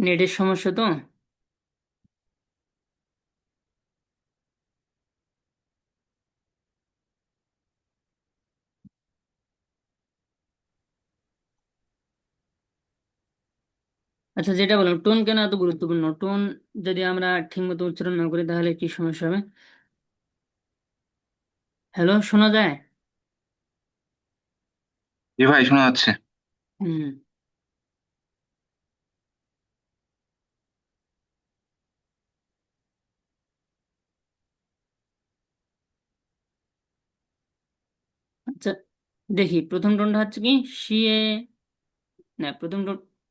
নেটের সমস্যা তো? আচ্ছা যেটা বললাম টোন কেন এত গুরুত্বপূর্ণ? টোন যদি আমরা ঠিকমতো উচ্চারণ না করি তাহলে কি সমস্যা হবে? হ্যালো শোনা যায়? জি ভাই শোনা যাচ্ছে। হুম আচ্ছা দেখি প্রথম টোনটা হচ্ছে কি শিয়ে না প্রথম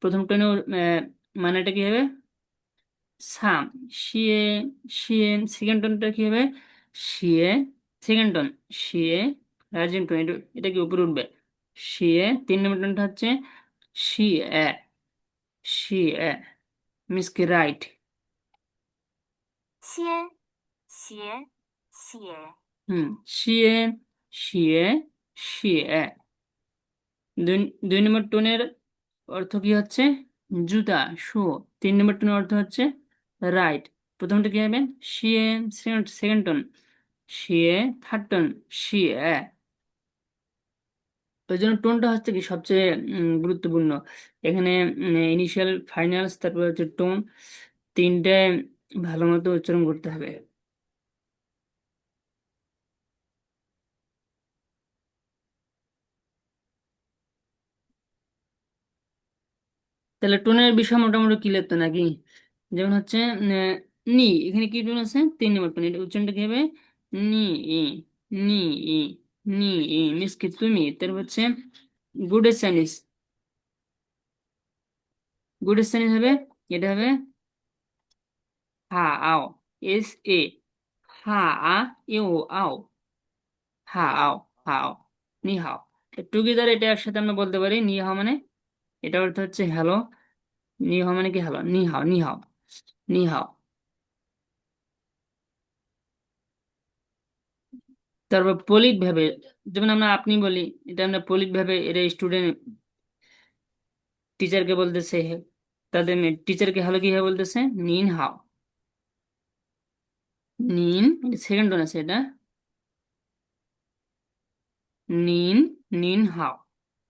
প্রথম টোনে মানেটা কি হবে সাম শিয়ে শিয়ে সেকেন্ড টোনটা কি হবে শিয়ে সেকেন্ড টোন শিয়ে রাইজিং টোন এটা কি উপরে উঠবে শিয়ে তিন নম্বর টোনটা হচ্ছে সি এ সি এ মিস কি রাইট সিএ সিএ সিএ হুম সিএ সিএ শিয়ে দুই নম্বর টোনের অর্থ কি হচ্ছে? জুতা, শু। তিন নম্বর টোনের অর্থ হচ্ছে রাইট। প্রথমটা কি হবে? শিয়ে সেকেন্ড টোন। শিয়ে থার্ড টোন। শিয়ে ওই জন্য টোনটা হচ্ছে কি সবচেয়ে গুরুত্বপূর্ণ। এখানে ইনিশিয়াল ফাইনালস তারপর হচ্ছে টোন। তিনটে ভালো মতো উচ্চারণ করতে হবে। তাহলে টোনের বিষয় মোটামুটি ক্লিয়ার তো নাকি? যেমন হচ্ছে নি, এখানে কি টোন আছে? তিন নম্বর টোন এটা উচ্চারণটা কি হবে? নি ই নি ই নি ই মিস কি তুমি? তার হচ্ছে গুড চাইনিজ গুড চাইনিজ হবে, এটা হবে হা আও S A Ha a you আও হা আও হাও নি হাও টুগেদার এটা একসাথে আমরা বলতে পারি নি হাও মানে এটা অর্থ হচ্ছে, হ্যালো, নি হাও মানে কি হ্যালো? নি হাও নি হাও নি হাও। তারপর পলিট ভাবে, যেমন আমরা আপনি বলি, এটা আমরা পলিট ভাবে, এটা স্টুডেন্ট টিচারকে বলতেছে, তাদের টিচারকে হ্যালো কীভাবে বলতেছে? নিন হাও। নিন সেকেন্ড টোন আছে এটা। নিন নিন হাও।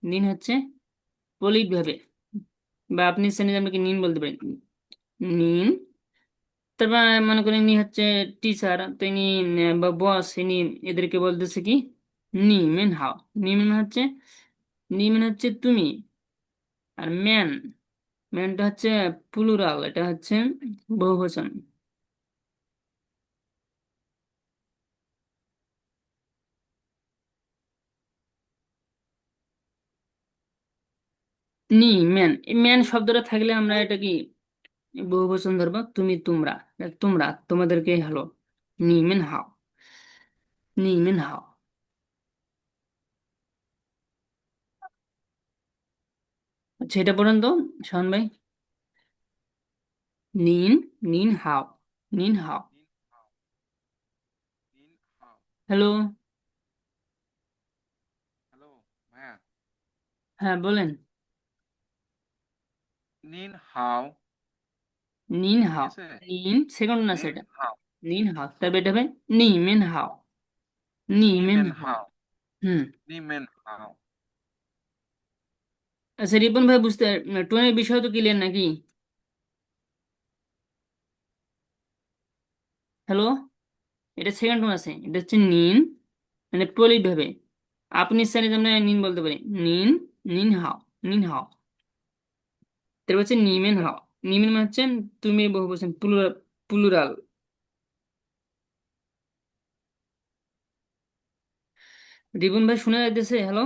নিন হচ্ছে পলিট ভাবে বা আপনি শ্রেণীতে আপনাকে নিন বলতে পারেন নিন। তারপর মনে করেন ইনি হচ্ছে টিচার তো ইনি, বা বস ইনি এদেরকে বলতেছে কি নি মেন হাও। নি মেন হচ্ছে নি মেন হচ্ছে তুমি আর ম্যান। ম্যানটা হচ্ছে প্লুরাল এটা হচ্ছে বহুবচন। নি ম্যান ম্যান শব্দটা থাকলে আমরা এটা কি বহুবচন ধরবো? তুমি তোমরা। তোমরা তোমাদেরকে হ্যালো নি মেন হাও নি মেন হাও আচ্ছা এটা পড়েন তো শাওন ভাই। নিন নিন হাও নিন হাও হ্যালো হ্যালো হ্যাঁ বলেন। নিন হাও। নিন ঠিক হাও আছে? নিন সেকেন্ড না নিন সেটা? হাও। নিন হাও। তারপর এটা হবে নি মেন হাও। নি মেন হাও। হাও। হুম। নি মেন হাও। আচ্ছা রিপন ভাই বুঝতে টোনের বিষয় তো ক্লিয়ার নাকি? হ্যালো এটা সেকেন্ড টোন আছে। এটা হচ্ছে নিন মানে প্রলিট ভাবে। আপনি স্যার আমরা নিন বলতে পারি নিন নিন হাও নিন হাও। তারপর হচ্ছে নিমেন হাও। নিমেন মানে হচ্ছে তুমি বহু বলছেন প্লুরাল। রিপন ভাই শোনা যাইতেছে, hello?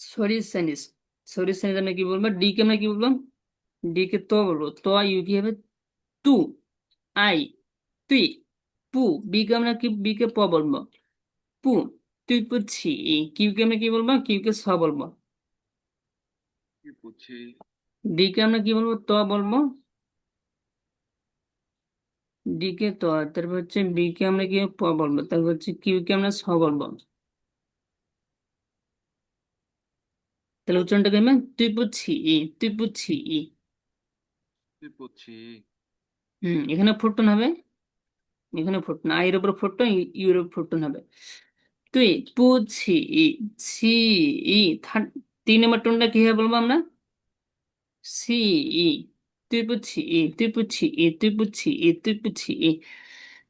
Sorry Chinese sorry Chinese আমরা কি বলব ডি কে আমরা কি বলব ডি কে তো বলব। তো ইউ কি হবে? তু, আই, তুই, পু, বি কে আমরা কি, বি কে প বলব? পু তুই পুছি কিউ কে আমরা কি বলব? কিউ কে স বলব। কি বুঝছি? ডি কে আমরা কি বলব? ত বলব। ডি কে ত তারপর হচ্ছে বি কে আমরা কি প বলব? তারপর হচ্ছে কিউ কে আমরা স বলব। তাহলে উচ্চারণটা কেমন তুই ই তুই ই। তুই পুছি হুম এখানে ফুটন হবে। এখানে ফুটন আইয়ের উপর ফুটন ইউর উপর ফুটন হবে। তুই পুছি ই ছি তিন নম্বর টোনটা কি হবে বলব আমরা? সি ই তুই পুছি ই তুই পুছি ই তুই পুছি ই তুই পুছি ই।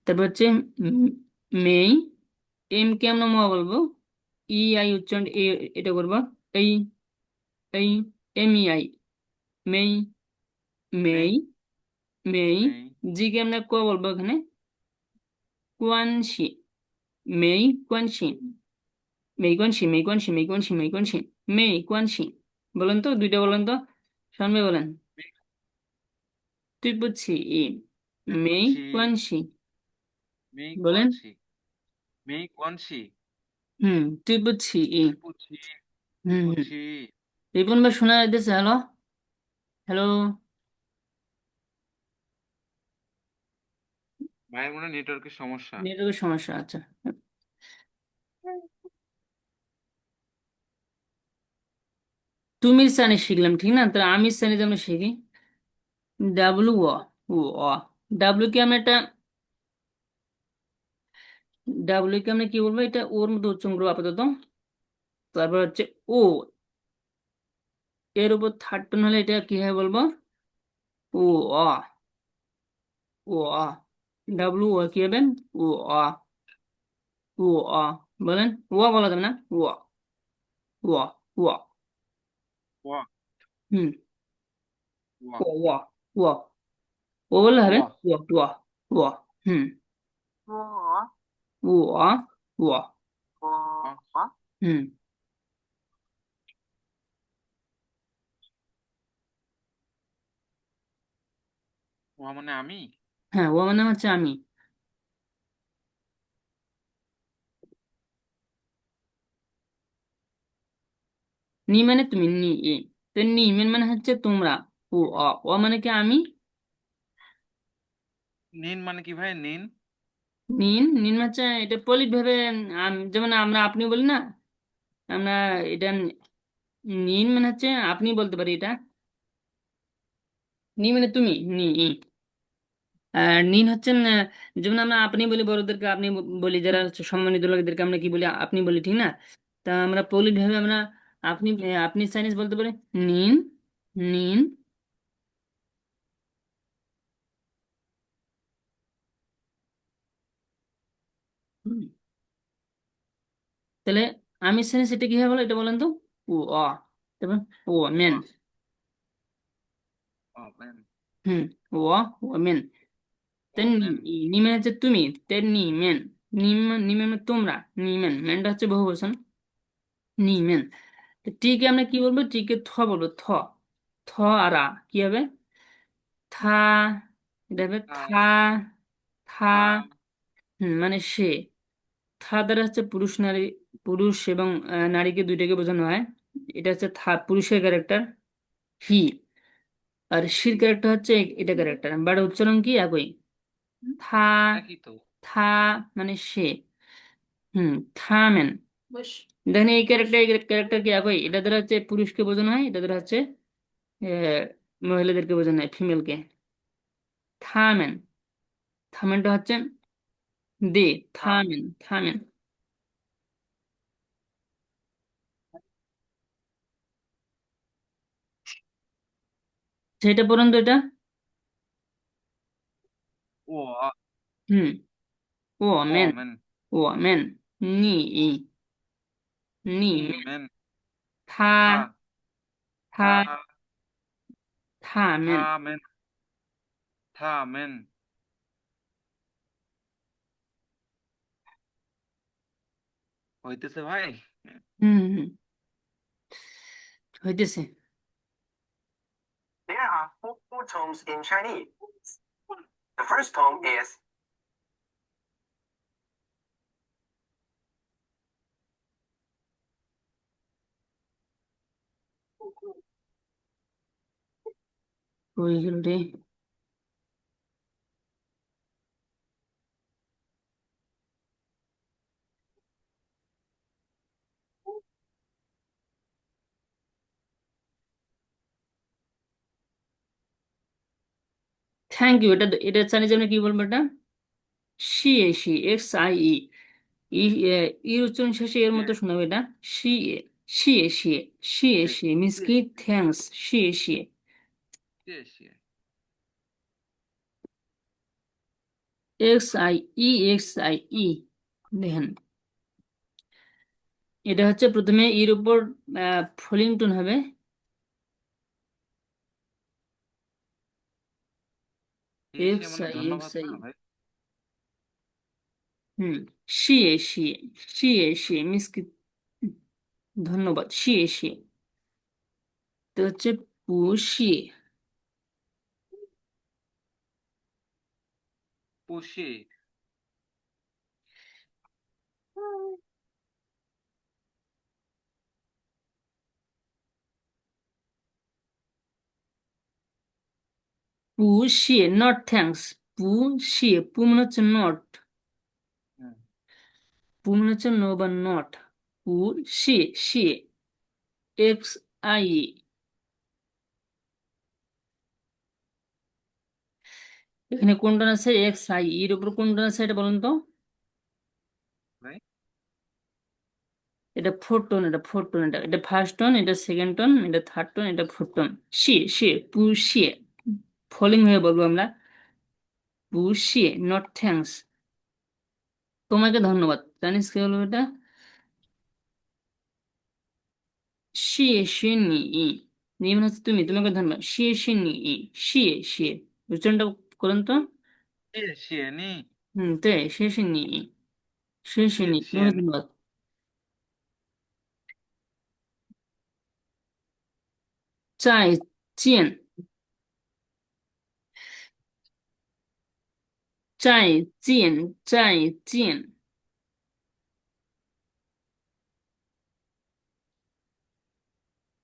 তারপর হচ্ছে মেই এম কে আমরা ম বলব? ই আই উচ্চারণ এ এটা করব। এই এই এম ই আই মেই মেই মেই মেই। জি কে আমরা ক বলব এখানে? কোয়ানশি। মেই কোয়ানশি মেই কোয়ানশি মেই কোয়ানশি মেই কোয়ানশি মেই কোয়ানশি মেই কোয়ানশি বলেন তো দুইটা বলেন তো। সামনে বলেন। তুই বুঝছি। কোয়ানশি মেই বলেন। কোয়ানশি মেই হুম তুই বুঝছি হুম। রিপন ভাই শোনা যাচ্ছে হ্যালো? হ্যালো? ভাইয়ের মনে নেটওয়ার্কের সমস্যা। নেটওয়ার্কের সমস্যা আচ্ছা। তুমির সানি শিখলাম, ঠিক না? তাহলে আমির সানি আমরা শিখি। ডাব্লু ও অ। ডাব্লু কে আমরা একটা ডাব্লু কে আমরা কি বলব? এটা ওর মধ্যে উচ্চারণ করব আপাতত। তারপর হচ্ছে ও। এর উপর থার্ড টোন হলে এটা কি হয় বলব? ও, অ। ও, অ। ডাব্লু ও কি হবে ও অ ও অ বলেন ও বলা যাবে না ও ও ও হুম ও ও ও ও বললে হবে। ও ও ও হুম 我 ও অ ও হুম ওয়া মানে আমি হ্যাঁ ও মানে হচ্ছে আমি। নি মানে তুমি নি এ। তো নি মেন মানে হচ্ছে তোমরা ও অ। ও মানে কি আমি? নিন মানে কি ভাই নিন? নিন নিন মানে হচ্ছে এটা পলিট ভাবে যেমন আমরা আপনি বলি না? আমরা এটা নিন মানে হচ্ছে আপনি বলতে পারি এটা। নি মানে তুমি নি নিন হচ্ছেন যেমন আমরা আপনি বলি বড়দেরকে আপনি বলি যারা হচ্ছে সম্মানিত লোকদেরকে আমরা কি বলি আপনি বলি ঠিক না? তা আমরা পলিট ভাবে আমরা আপনি আপনি চাইনিজ বলতে পারি নিন নিন। তাহলে আমি চাইনিজ এটা কি হবে বলো এটা বলেন তো। ও অ তারপর ও মেন। হুম ও মেন। ও তেন নি মানে হচ্ছে তুমি তেন নি মেন নি মা- নি মানে তোমরা নি মেন মেনটা হচ্ছে বহুবচন নি মেন টিকে আমরা কি বলব টিকে থ বলব থ থ আর আ কি হবে থা এটা হবে থা থা মানে সে থা দ্বারা হচ্ছে পুরুষ নারী পুরুষ এবং নারীকে দুইটাকে বোঝানো হয় এটা হচ্ছে থা পুরুষের ক্যারেক্টার হি আর শির ক্যারেক্টার হচ্ছে এটা ক্যারেক্টার বাট উচ্চারণ কি একই থা একই তো থা মানে সে হুম থামেন দেখেন এই ক্যারেক্টার এই ক্যারেক্টার কি একই এটা দ্বারা হচ্ছে পুরুষকে বোঝানো হয় এটা দ্বারা হচ্ছে মহিলাদেরকে বোঝানো হয় ফিমেলকে থামেন। থামেনটা হচ্ছে দে থামেন থামেন। সেটা পর্যন্ত এটা। ও হুম ও ও মেন ম্যান ও মেন নি ই নি নি মেন ম্যান থা থা থা থা থা মেন থা ম্যান থা ম্যান হইতেছে ভাই হুম হুম হইতেছে There are four, four tones in Chinese. The first poem is Really. Thank you এটা এটা চাইনিজ আমরা কি বলব এটা শিয়ে শি এক্স আই ই ই ইর উচ্চারণ শেষে এর মতো শোনাবে এটা শিয়ে শিয়ে শিয়ে শিয়ে শিয়ে মিন্স কি থ্যাঙ্কস শিয়ে শিয়ে 谢谢。X I E X I E দেখেন এটা হচ্ছে প্রথমে ইর উপর ফলিং টোন হবে এই X সে I, ধন্যবাদ X I. না ভাই হুম শিয়ে শিয়ে শিয়ে শিয়ে মিস কি ধন্যবাদ শিয়ে শিয়ে। তো হচ্ছে পু শিয়ে 不谢 পু শিয়ে নট থ্যাঙ্কস পু শিয়ে পু মানে হচ্ছে নট হুম পু মানে হচ্ছে নো বা নট পু শিয়ে শিয়ে এক্স আই এখানে কোনটা আছে? এক্স আই এর উপর কোনটা আছে এটা বলুন তো? এটা ফোর টোন এটা ফোর টোন এটা এটা ফার্স্ট টোন এটা সেকেন্ড টোন এটা থার্ড টোন এটা ফোর্থ টোন শিয়ে শিয়ে পু শিয়ে ফলিং হয়ে বলব আমরা। পুষিয়ে নট থ্যাংকস তোমাকে ধন্যবাদ। জানিস কি বলব এটা? শিয়ে শিয়ে নি হচ্ছে তুমি তোমাকে ধন্যবাদ। শিয়ে নি ই। শিয়ে শিয়ে উচ্চারণটা করুন তো। হুম তে শিয়ে নি ই। শিয়ে শিয়ে নি তোমাকে ধন্যবাদ। চাই চেন 再见，再见。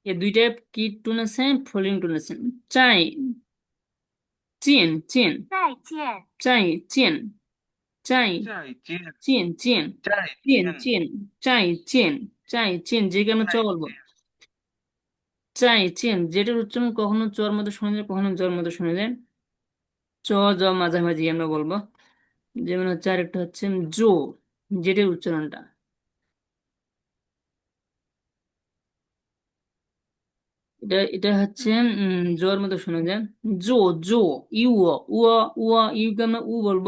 এ দুইটা কি টুন আছে ফলিং টুন আছে চাই চেন চেন 再见， চাই চেন চাই 再见 চেন চেন 再 চেন 见 চেন চাই চেন চাই চেন যেকে আমরা চ চাই বলবো চাই চেন যেটার উচ্চারণ কখনো চর মধ্যে শোনা যায় কখনো জর মধ্যে শোনা যায় চ জ মাঝামাঝি আমরা বলব। যেমন হচ্ছে আরেকটা হচ্ছে জো যেটার উচ্চারণটা। এটা এটা হচ্ছে জোর মতো শোনা যায়। জো জো ইউ উ উ ইউকে আমরা উ বলব।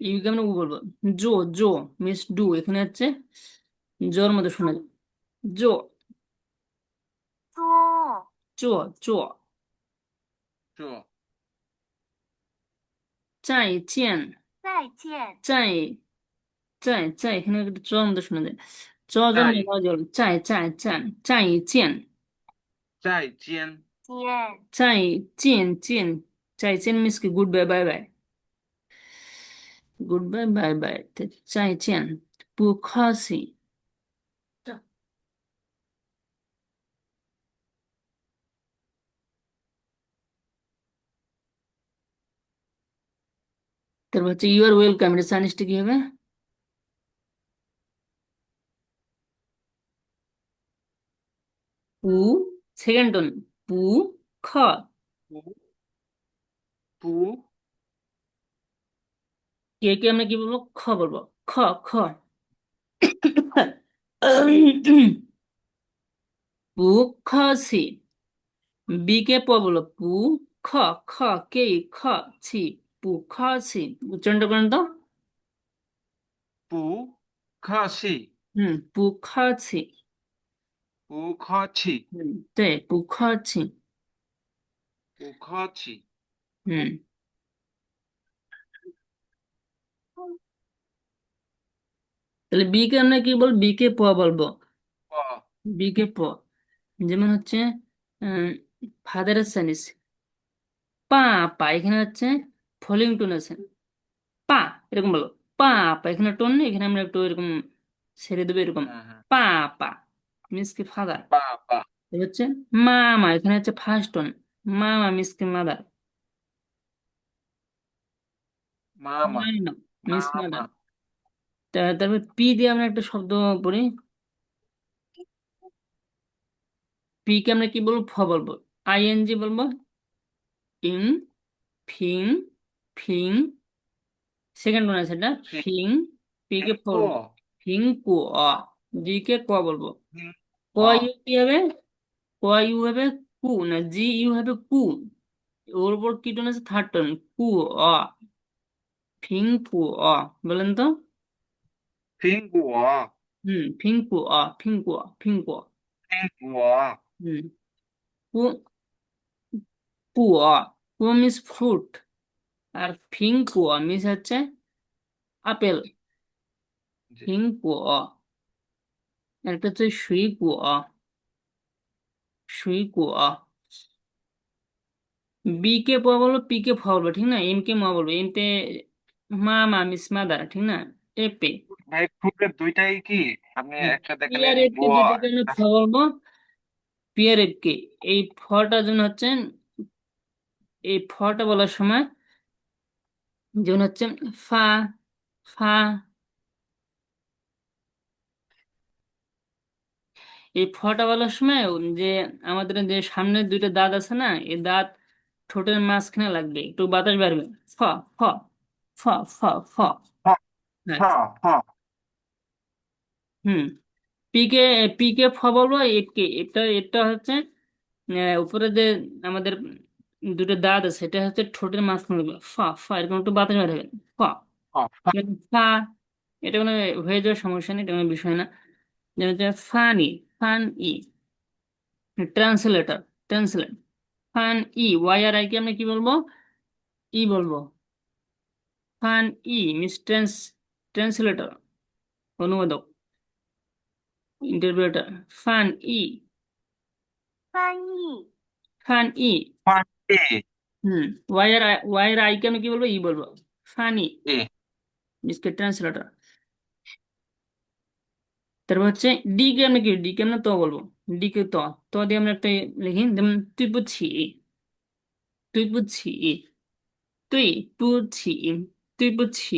ইউকে আমরা উ বলব। জো জো মিস ডু এখানে হচ্ছে জোর মতো শোনা যায়। জো। 做 জো জো 这 চাই চেন 再见， চাই চাই চাই এখানে একটা জোর মতো শোনা যায় চ জোর চাই। মতো জল চাই চাই চাই চাই চেন 再见 见 চাই চেন চেন চাই চেন মিস কি goodbye bye bye goodbye bye bye 再见不客气 তারপর হচ্ছে ইউ আর ওয়েলকাম এটা চাইনিজটা কি হবে? পু সেকেন্ড টোন পু খ। 不不 কে কে আমরা কি বলব? খ বলব। খ খ। পু খ সি বি কে প বলো? পু খ খ কে খ ছি। পুখাসি উচ্চারণটা করেন তো। পুখাসি। হুম পুখাছি পুখাছি হুম তে পুখাছি পুখাছি হুম। তাহলে বি কে আমরা কি বল বিকে প বলব? বিকে প। যেমন হচ্ছে ফাদারের সানিস। পা পা এখানে হচ্ছে ফলিং টোন আছে। পা এরকম বলো। পা পা এখানে টোন নেই এখানে আমরা একটু এরকম ছেড়ে দেবো এরকম। পা পা মিস কি ফাদার হচ্ছে মামা এখানে হচ্ছে ফার্স্ট টোন মামা মিস কি মাদার মামা। মাদার তারপর পি দিয়ে আমরা একটা শব্দ পড়ি পি কে আমরা কি বলব? ফ বলব। আইএনজি বলব। ইং ফিং ফিং সেকেন্ড ওয়ান আছে এটা ফিং। ফিং পি কে ফিং কু অ জি কে ক বলব ক ইউ কি হবে ক ইউ হবে কু না জি ইউ হবে কু ওর উপর কি টোন আছে থার্ড টোন কু অ ফিং কু অ বলেন তো ফিঙ্কো হুম ফিং কু অ ফিং কু অ ফিং কু অ হুম কু কু অ কু মিস ফ্রুট আর ফিং কু অ মিস হচ্ছে আপেল। অ একটা হচ্ছে সুই কু অ সুই কু অ বি কে প বলব পি কে ফ বলব ঠিক না? এম কে ম বলব। এম তে মা মা মিস মাদার ঠিক না? এ পে। ভাই দুইটাই কি? আপনি পি দেখেন আর এফ কে দুইটাকে আমি ফ বলব। পি আর এফ কে। এই ফটার জন্য হচ্ছে এই ফটা বলার সময় যেমন হচ্ছে ফা ফা এই ফটা বলার সময় যে আমাদের যে সামনের দুইটা দাঁত আছে না এই দাঁত ঠোঁটের মাঝখানে লাগবে একটু বাতাস বাড়বে। ফ ফ ফ ফ ফ। হ্যাঁ হ্যাঁ হ্যাঁ হুম। পিকে পিকে ফ বলব এফকে এটা এটা হচ্ছে উপরে যে আমাদের দুটো দাঁত আছে এটা হচ্ছে ঠোঁটের মাঝখানে লাগবে ফ ফ এরকম একটু বাতাস বাড়বে ফ। কিন্তু ফা। এটা কোনো হয়ে যাওয়ার সমস্যা নেই এটা কোনো বিষয় না। যেমন হচ্ছে ফানি ফান ই ট্রান্সলেটর ট্রান্সলেট। ফান ই ওয়াই আর আই কে আমরা কি বলব? ই বলব। ফান ই মিস ট্রান্স ট্রান্সলেটর অনুবাদক ইন্টারপ্রেটার। ফান ই। 翻译，ফান ই। হুম ওয়াই আর ওয়াই কে আমি কি বলব? ই বলব। ফানি इसके ট্রান্সলেটর তারপর হচ্ছে ডি কে আমরা কি ডি কে আমরা তো বলব? ডি কে তো। তো দিয়ে আমরা একটা লিখি যেমন তুই বুঝছি। তুই বুঝছি। তুই বুঝছি। তুই বুঝছি।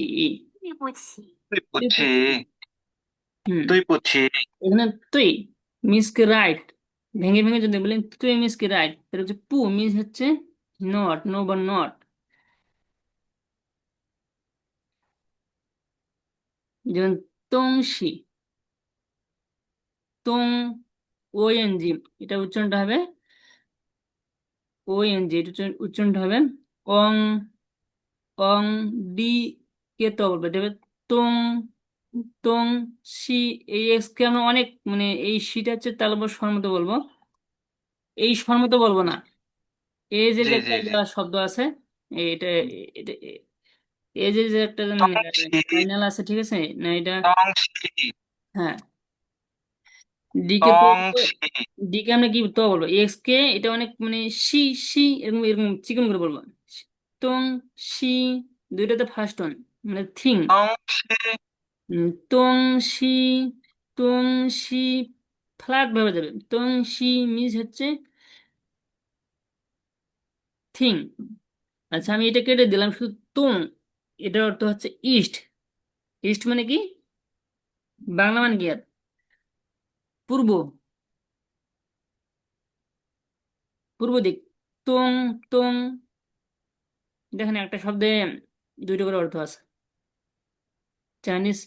তুই বুঝছি। তুই বুঝছি। তুই বুঝছি। এখানে তুই মিনস কি রাইট ভেঙে ভেঙে যদি বলেন তুই মিসকে রাইট তাহলে হচ্ছে পু মিস হচ্ছে নট নো বা নট যেমন তংশি তং ওএনজি এটা উচ্চারণটা হবে এটা উচ্চারণ- উচ্চারণটা হবে অং অং ডি কে তো বলবে তং তং সি এই এক্স কে আমরা অনেক মানে এই সিটা হচ্ছে তাহলে আবার স্বরমতো বলব। এই স্বরমতো বলব না। এই যে একটা। শব্দ আছে এটা এটা এই যে যে একটা। ফাইনাল আছে ঠিক আছে? না এটা হ্যাঁ। ডিকে ডিকে আমরা কি তো বলব? এক্স কে এটা অনেক মানে সি সি এরকম এরকম চিকন করে বলব। তং সি দুইটাতে ফার্স্ট ওয়ান মানে থিং। তংশি তং সি তং সি ফ্ল্যাট ভাবে যাবে তং সি মিস হচ্ছে থিং আচ্ছা আমি এটা কেটে দিলাম শুধু তং এটার অর্থ হচ্ছে ইস্ট ইস্ট মানে কি বাংলা মানে কি আর পূর্ব পূর্ব দিক তং তং দেখেন একটা শব্দে দুইটা করে অর্থ আছে চাইনিজ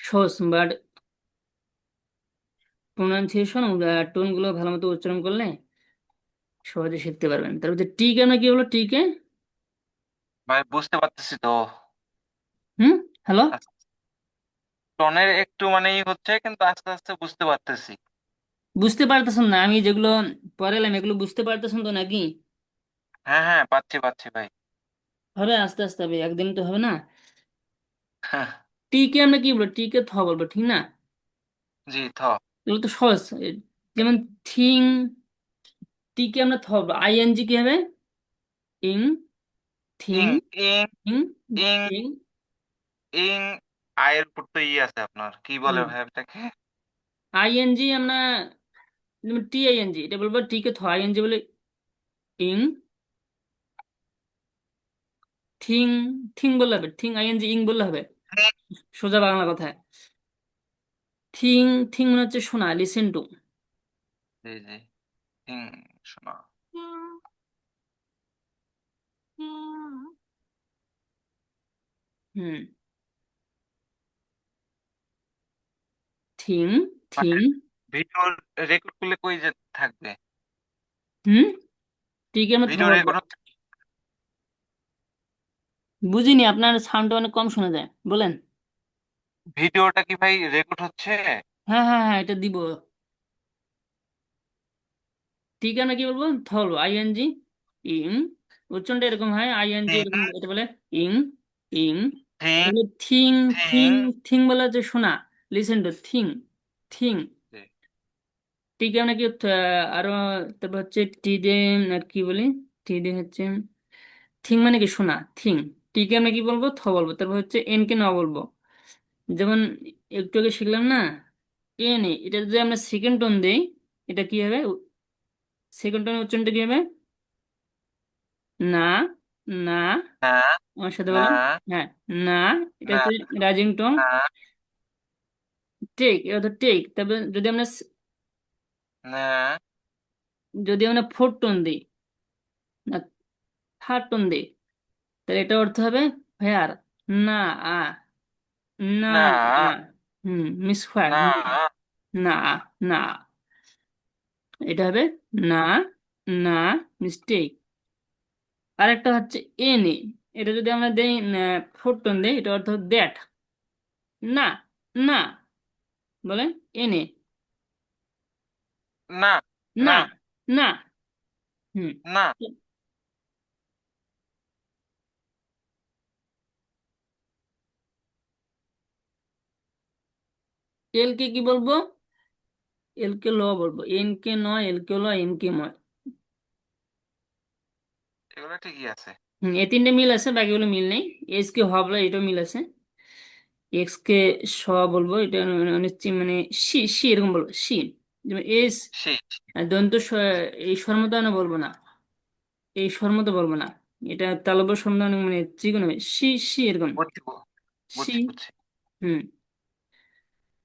সহজ বাট প্রোনাউন্সিয়েশন টোন ভালো মতো উচ্চারণ করলে সহজে শিখতে পারবেন। তারপর টি কে কি বলো টি কে? ভাই বুঝতে পারতেছি তো। হুম হ্যালো? টনের একটু মানে হচ্ছে কিন্তু আস্তে আস্তে বুঝতে পারতেছি। বুঝতে পারতেছেন না আমি যেগুলো পড়ালাম এগুলো বুঝতে পারতেছেন তো নাকি? হ্যাঁ হ্যাঁ পাচ্ছি পাচ্ছি ভাই। হবে আস্তে আস্তে হবে একদিন তো হবে না। হ্যাঁ, টি কে আমরা কি বলব? টি কে থ বলব ঠিক না? জি থ। এগুলো তো সহজ। যেমন থিং টি কে আমরা থ বলব। আইএনজি কি হবে? ইং থিং ইং ইং ইং ইং থিং ইং আয়ের উপর তো ই আছে আপনার। কি বলে ভাই এটাকে আইএনজি আমরা টি আইএনজি এটা বলব টি কে থ। আইএনজি বলে ইং থিং থিং বললে হবে। থিং আইএনজি ইং বললে হবে। সোজা বাংলা কথায়। থিং থিং মানে হচ্ছে শোনা লিসেন টু জি জি। থিং শোনা। হুম। Thing thing. ভিডিও রেকর্ড করলে কই যে থাকবে? হুম? ঠিক আমরা ভিডিও রেকর্ড বুঝিনি আপনার সাউন্ডটা অনেক কম শোনা যায় বলেন। ভিডিওটা কি ভাই রেকর্ড হচ্ছে? হ্যাঁ হ্যাঁ হ্যাঁ এটা দিব। ঠিক আমরা কি বলব? থ বলব আইএনজি ইং উচ্চারণটা এরকম হয় আইএনজি এরকম এটা বলে ইং ইং থিং তাহলে থিং থিং থিং বলে হচ্ছে শোনা লিসেন টু থিং থিং। ঠিক আমরা কি আহ, আরও তারপর হচ্ছে টি দিয়ে আর কি বলি? টি দিয়ে হচ্ছে থিং মানে কি শোনা থিং। টিকে আমরা কি বলব? থ বলব তারপর হচ্ছে এন কে ন বলব। যেমন একটু আগে শিখলাম না? এন এ এটা যদি আমরা সেকেন্ড টোন দেই এটা কি হবে? সেকেন্ড টোনের উচ্চারণটা কি হবে? না না আমার সাথে না বলেন হ্যাঁ না এটা হচ্ছে রাইজিং টোন টেক এটা তো টেক তারপরে যদি আমরা না। যদি আমরা ফোর টোন দিই না থার্ড টোন দিই তাহলে এটা অর্থ হবে ফেয়ার না আ। না না হুম মিস ফায়ার না না না এটা হবে না না মিস্টেক আরেকটা হচ্ছে এন এটা যদি আমরা দেই ফোর টোন দেই এটা অর্থ দ্যাট না না। বলেন এন না না। না। হুম। না। এল কে কি বলব? এল কে ল বলব। এন কে নয় এল কে ল এন কে ময়। এগুলো ঠিকই আছে। হুম এই তিনটে মিল আছে বাকিগুলো মিল নেই। এস কে হ বলে এটাও মিল আছে। এক্স কে স বলব এটা হচ্ছে মানে সি সি এরকম বলব সি। যেমন এস দন্ত এই স্বরমতানো বলব না। এই স্বরমত বলব না। এটা তালব্য স্বরমতানো মানে হবে সি সি এরকম। সি। হুম।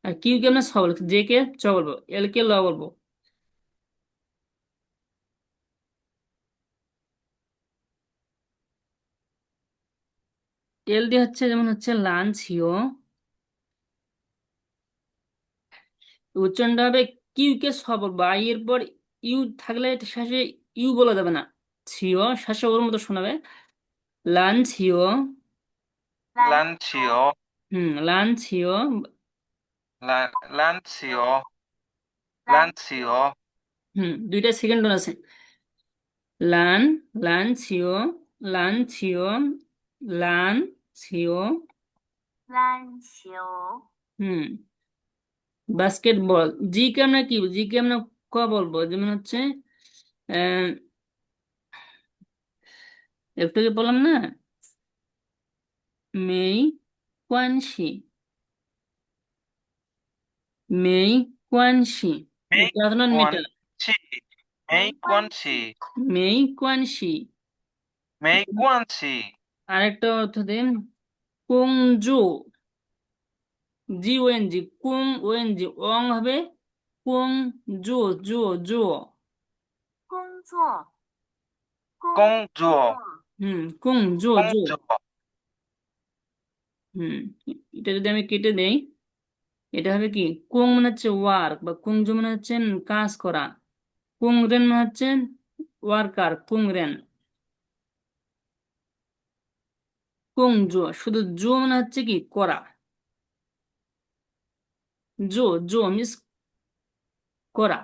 আর কিউ কে আমরা স বলব জে কে চ বলব এল কে ল বলব। এল দিয়ে হচ্ছে যেমন হচ্ছে লাঞ্চ হিও উচ্চারণটা হবে কিউ কে স বলব আই এর পর ইউ থাকলে শেষে ইউ বলা যাবে না। ছিও শেষে ওর মতো শোনাবে। লাঞ্চ হিও 蓝 লাঞ্চিও হুম লাঞ্চ হিও লা- লাঞ্চিও হুম দুইটা সেকেন্ড টোন আছে। লান লান ছিও লান ছিও লান ছিও 篮球 হুম বাস্কেটবল জি কে আমরা কি জি কে আমরা ক বলব? যেমন হচ্ছে আহ, একটু বললাম না? মেই কোয়ানশি মেই কোয়ানশি কোয়ানছি মেই কোয়ানছি মেই কোয়ানশি মেই আরেকটা অর্থ দেন। কুংজু। জি ওএন জি কুং ওএন জি অং হবে কুং জু জু জু 工作 কংজুও হুম কুং জু জু হুম এটা যদি আমি কেটে দেই। এটা হবে কি? কুং মানে হচ্ছে ওয়ার্ক বা কুংজু মানে হচ্ছে কাজ করা। কুং রেন মানে হচ্ছে ওয়ার্কার কুং রেন কুং জু শুধু জু মানে হচ্ছে কি? করা। জো জো মিস করা।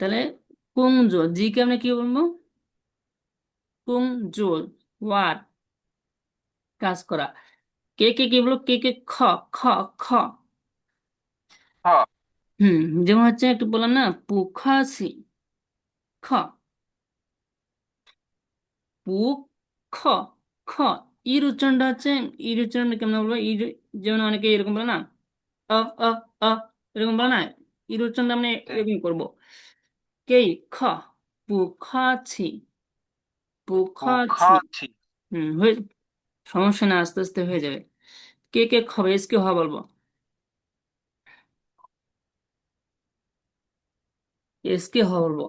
তাহলে কুং জো জি কে আমরা কি বলব? কুং জো ওয়ার কাজ করা। কে কে কি বলব? কে কে, খ খ খ। খ। হুম যেমন হচ্ছে একটু বললাম না পুখাসি। খ। পু খ। খ ইর উচ্চারণটা হচ্ছে ইর উচ্চারণটা কেমন বলব? ইর যেমন অনেকে এরকম বলে না অ অ অ এরকম বলে না? ইর উচ্চারণটা আমরা এরকম করব। কে খ। পুখাছি। পুখাছি। হুম হয়ে সমস্যা না আস্তে আস্তে হয়ে যাবে। কে কে খবে এসকে হ বলব? এসকে হ বলব